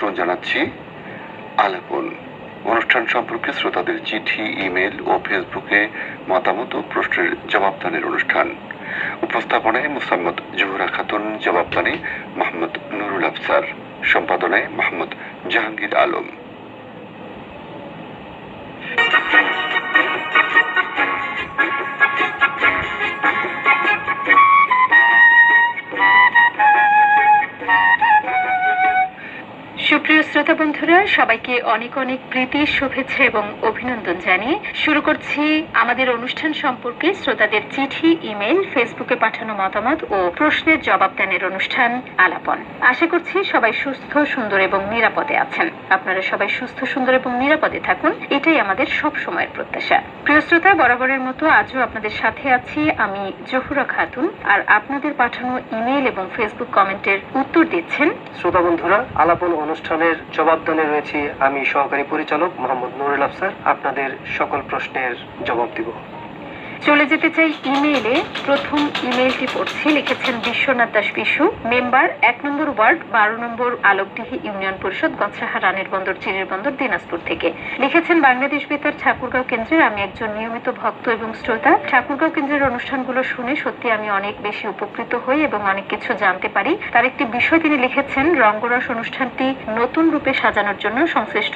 আমন্ত্রণ জানাচ্ছি। আলাপন। অনুষ্ঠান সম্পর্কে শ্রোতাদের চিঠি, ইমেল ও ফেসবুকে মতামত ও প্রশ্নের জবাবদানের অনুষ্ঠান। উপস্থাপনায় মুসাম্মদ জোহরা খাতুন জবাবদানে মোহাম্মদ নুরুল আফসার, সম্পাদনায় মোহাম্মদ জাহাঙ্গীর আলম। সুপ্রিয় শ্রোতা বন্ধুরা, সবাইকে অনেক অনেক প্রীতি, শুভেচ্ছা এবং অভিনন্দন জানিয়ে শুরু করছি আমাদের অনুষ্ঠান সম্পর্কে শ্রোতাদের চিঠি, ইমেল, ফেসবুকে পাঠানো মতামত ও প্রশ্নের জবাব দানের অনুষ্ঠান আলাপন। আশা করছি সবাই সুস্থ, সুন্দর এবং নিরাপদে আছেন। আপনারা সবাই সুস্থ, সুন্দর এবং নিরাপদে থাকুন, এটাই আমাদের সব সময়ের প্রত্যাশা। প্রিয় শ্রোতা, বরাবরের মতো আজও আপনাদের সাথে আছি আমি জহুরা খাতুন, আর আপনাদের পাঠানো ইমেল এবং ফেসবুক কমেন্টের উত্তর দিচ্ছেন শ্রোতা বন্ধুরা, আলাপন অনুষ্ঠানের জবাবদানে রয়েছি আমি সহকারী পরিচালক মোহাম্মদ নুরুল আফসার। আপনাদের সকল প্রশ্নের জবাব দিব। চলে যেতে চাই ইমেইলে। প্রথম ইমেইলটি পড়ছি, লিখেছেন বিশ্বনাথ দাস বিশু, মেম্বার, এক নম্বর ওয়ার্ড, বারো নম্বর আলোকডিহি ইউনিয়ন পরিষদ গছাহা রানের বন্দর, চিরের বন্দর, দিনাজপুর থেকে। লিখেছেন বাংলাদেশ বেতার ঠাকুরগাঁও কেন্দ্রের, আমি একজন নিয়মিত ভক্ত এবং শ্রোতা। ঠাকুরগাঁও কেন্দ্রের অনুষ্ঠানগুলো শুনে সত্যি আমি অনেক বেশি উপকৃত হই এবং অনেক কিছু জানতে পারি। তার একটি বিষয় তিনি লিখেছেন, রঙ্গরস অনুষ্ঠানটি নতুন রূপে সাজানোর জন্য সংশ্লিষ্ট